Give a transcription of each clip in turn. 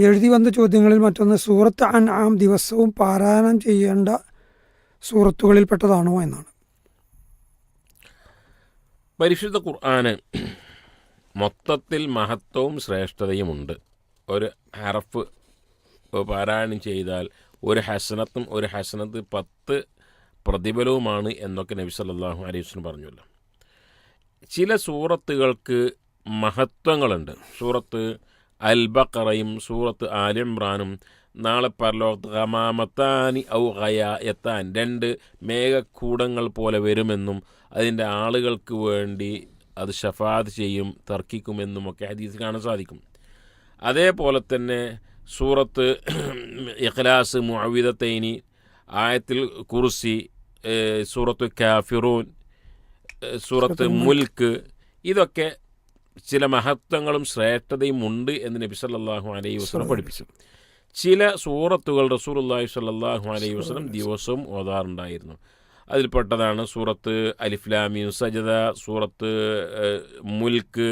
എഴുതി വന്ന ചോദ്യങ്ങളിൽ മറ്റൊന്ന് സൂറത്ത് അൻ ആം ദിവസവും പാരായണം ചെയ്യേണ്ട സൂറത്തുകളിൽ പെട്ടതാണോ എന്നാണ്. പരിശുദ്ധ ഖുർആന് മൊത്തത്തിൽ മഹത്വവും ശ്രേഷ്ഠതയുമുണ്ട്. ഒരു ഹറഫ് പാരായണം ചെയ്താൽ ഒരു ഹസനത്തും ഒരു ഹസനത്ത് പത്ത് പ്രതിഫലവുമാണ് എന്നൊക്കെ നബി സല്ലാഹു അലൈഹി വസല്ലം പറഞ്ഞല്ലോ. ചില സൂറത്തുകൾക്ക് മഹത്വങ്ങളുണ്ട്. സൂറത്ത് അൽ ബക്കറയും സൂറത്ത് ആലിമ്രാനും. നാളെ പരലോകത്ത് ഹമാമത്താനി ഔ എത്താൻ രണ്ട് മേഘക്കൂടങ്ങൾ പോലെ വരുമെന്നും അതിന്റെ ആളുകൾക്ക് വേണ്ടി അത് ഷഫാദ് ചെയ്യും തർക്കിക്കുമെന്നുമൊക്കെ ഹദീസ് കാണാൻ സാധിക്കും. അതേപോലെ തന്നെ സൂറത്ത് ഇഖ്ലാസ് മുഅവിദത്തൈനി ആയത്തിൽ കുർസി ഏഹ് സൂറത്ത് കാഫിറൂൻ സൂറത്ത് മുൽക്ക് ഇതൊക്കെ ചില മഹത്വങ്ങളും ശ്രേഷ്ഠതയും ഉണ്ട് എന്ന് നബി സല്ലല്ലാഹു അലൈഹി വസ്ലം പഠിപ്പിച്ചു. ചില സൂറത്തുകൾ റസൂലുള്ളാഹി സ്വല്ലല്ലാഹു അലൈഹി വസ്ലം ദിവസവും ഓതാറുണ്ടായിരുന്നു. അതിൽപ്പെട്ടതാണ് സൂറത്ത് അലിഫ്ലാമി സജദ സൂറത്ത് മുൽക്ക്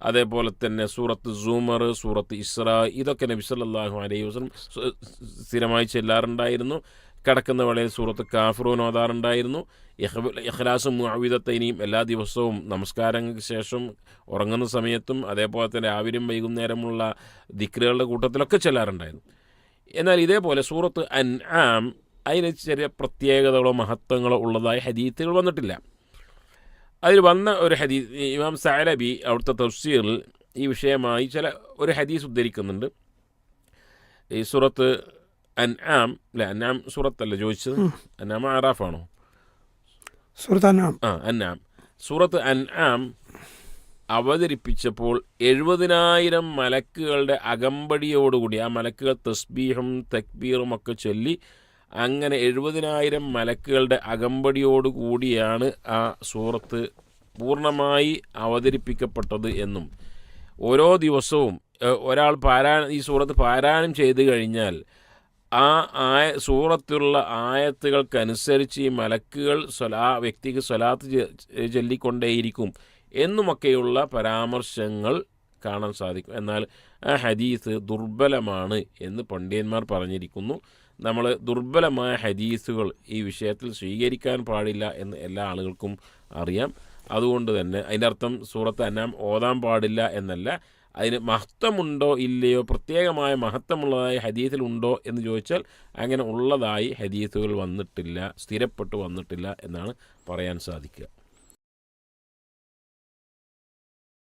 അതേപോലെ തന്നെ സൂറത്ത് സൂമർ സൂറത്ത് ഇസ്ര ഇതൊക്കെ നബി സല്ലല്ലാഹു അലൈഹി വസല്ലം സ്ഥിരമായി ചെല്ലാറുണ്ടായിരുന്നു. കിടക്കുന്ന വേളയിൽ സൂറത്ത് കാഫറൂൻ ഓതാറുണ്ടായിരുന്നു. ഇഖ്ലാസും മുഅവിദത്തൈനിയും എല്ലാ ദിവസവും നമസ്കാരങ്ങൾക്ക് ശേഷം ഉറങ്ങുന്ന സമയത്തും അതേപോലെ തന്നെ രാവിലെയും വൈകുന്നേരമുള്ള ദിക്റുകളുടെ കൂട്ടത്തിലൊക്കെ ചെല്ലാറുണ്ടായിരുന്നു. എന്നാൽ ഇതേപോലെ സൂറത്ത് അൻ ആം അതിന് ചെറിയ പ്രത്യേകതകളോ മഹത്വങ്ങളോ ഉള്ളതായ ഹദീത്തുകൾ വന്നിട്ടില്ല. അതിൽ വന്ന ഒരു ഹദീസ് ഇമാം സാലബി അവിടുത്തെ തഫ്സീറിൽ ഈ വിഷയമായി ചില ഒരു ഹദീസ് ഉദ്ധരിക്കുന്നുണ്ട്. ഈ സൂറത്ത് അൻ ആം അല്ല അന്നാം സൂറത്തല്ല ചോദിച്ചത്? അന്നാം ആറാഫാണോ സൂറത്ത് അൻആം ആ അന്നാം സൂറത്ത് അൻആം അവതരിപ്പിച്ചപ്പോൾ എഴുപതിനായിരം മലക്കുകളുടെ അകമ്പടിയോടുകൂടി ആ മലക്കുകൾ തസ്ബീഹും തക്ബീറും ഒക്കെ ചൊല്ലി അങ്ങനെ എഴുപതിനായിരം മലക്കുകളുടെ അകമ്പടിയോടുകൂടിയാണ് ആ സൂറത്ത് പൂർണമായി അവതരിപ്പിക്കപ്പെട്ടത് എന്നും. ഓരോ ദിവസവും ഒരാൾ പാരായണം ഈ സൂറത്ത് പാരായണം ചെയ്തു കഴിഞ്ഞാൽ ആ ആയ സൂറത്തുള്ള ആയത്തുകൾക്കനുസരിച്ച് ഈ മലക്കുകൾ സ്വലാ വ്യക്തിക്ക് സ്വലാത്ത് ചൊല്ലിക്കൊണ്ടേയിരിക്കും എന്നുമൊക്കെയുള്ള പരാമർശങ്ങൾ കാണാൻ സാധിക്കും. എന്നാൽ ആ ഹദീസ് ദുർബലമാണ് എന്ന് പണ്ഡിതന്മാർ പറഞ്ഞിരിക്കുന്നു. നമ്മൾ ദുർബലമായ ഹദീസുകൾ ഈ വിഷയത്തിൽ സ്വീകരിക്കാൻ പാടില്ല എന്ന് എല്ലാ ആളുകൾക്കും അറിയാം. അതുകൊണ്ട് തന്നെ അതിന്റെ അർത്ഥം സൂറത്ത് അന്നാം ഓതാൻ പാടില്ല എന്നല്ല. അതിന് മഹത്വമുണ്ടോ ഇല്ലയോ പ്രത്യേകമായ മഹത്വമുള്ളതായി ഹദീസിലുണ്ടോ എന്ന് ചോദിച്ചാൽ അങ്ങനെ ഉള്ളതായി ഹദീസുകൾ വന്നിട്ടില്ല സ്ഥിരപ്പെട്ടു വന്നിട്ടില്ല എന്നാണ് പറയാൻ സാധിക്കുക.